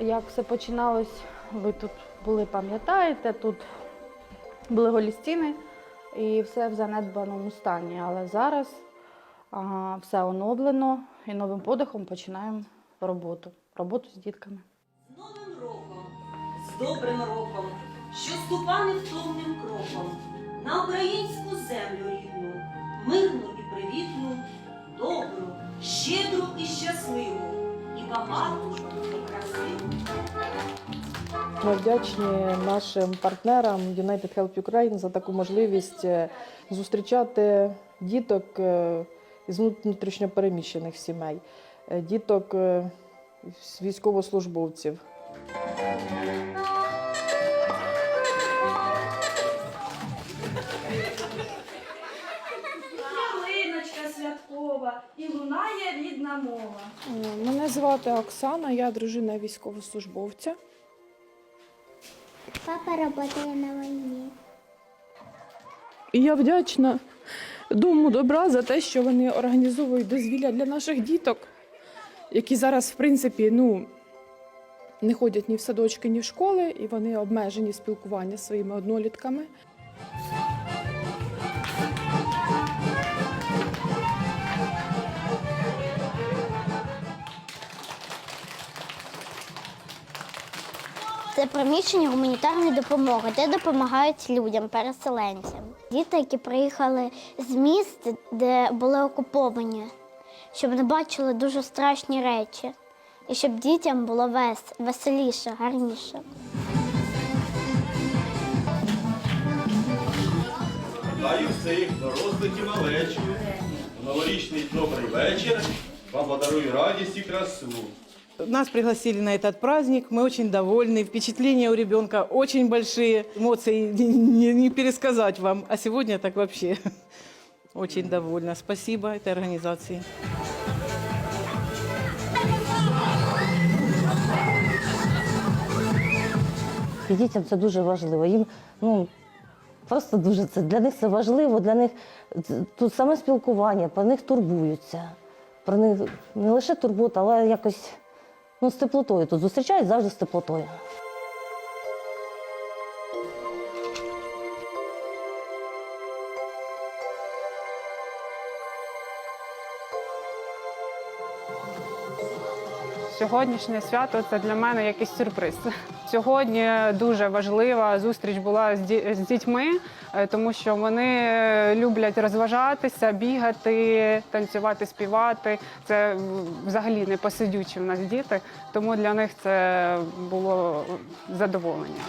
Як все починалось, ви тут були, пам'ятаєте, тут були голі стіни і все в занедбаному стані. Але зараз ага, все оновлено і новим подихом починаємо роботу. Роботу з дітками. З Новим роком, з добрим роком, що ступа невтомним кроком на українську землю рідну, мирну і привітну, добру, щедру і щасливу, і багату. Ми вдячні нашим партнерам United Help Ukraine за таку можливість е, зустрічати діток з із внутрішньопереміщених сімей, е, діток е, військовослужбовців. І лунає рідна мова. Е, Мене звати Оксана, я дружина військовослужбовця. Папа працює на війні. І я вдячна Дому добра за те, що вони організовують дозвілля для наших діток, які зараз, в принципі, ну, не ходять ні в садочки, ні в школи, і вони обмежені спілкування своїми однолітками. Це приміщення гуманітарної допомоги, де допомагають людям, переселенцям. Діти, які приїхали з міст, де були окуповані, щоб не бачили дуже страшні речі, і щоб дітям було вес, веселіше, гарніше. Вітаю всіх, дорослих і малечу. Новорічний добрий вечір. Вам подарую радість і красу. Нас пригласили на этот праздник, мы очень довольны, впечатления у ребенка очень большие, эмоции не, не- не пересказать вам, а сегодня так вообще очень довольна. Спасибо этой организации. І дітям це дуже важливо. Їм ну просто дуже це для них це важливо. Для них це- тут саме спілкування, про них турбуються. Про них не лише турбота, але якось ну, з теплотою. Тут зустрічають завжди з теплотою. Сьогоднішнє свято це для мене якийсь сюрприз. Сьогодні дуже важлива зустріч була з ді- з дітьми, е, тому що вони люблять розважатися, бігати, танцювати, співати. Це взагалі не посидючі в нас діти, тому для них це було задоволення.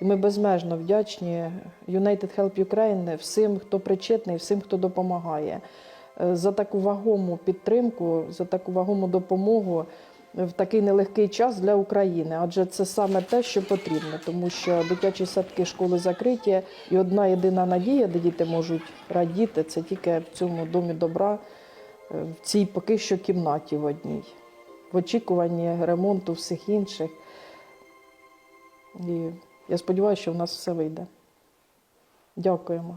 І ми безмежно вдячні United Help Ukraine всім, хто причетний, всім, хто допомагає. Е, За таку вагому підтримку, за таку вагому допомогу в такий нелегкий час для України. Адже це саме те, що потрібно, тому що дитячі садки школи закриті, і одна єдина надія, де діти можуть радіти, це тільки в цьому домі добра, е, в цій поки що кімнаті в одній, в очікуванні ремонту всіх інших. І я сподіваюся, що в нас все вийде. Дякуємо.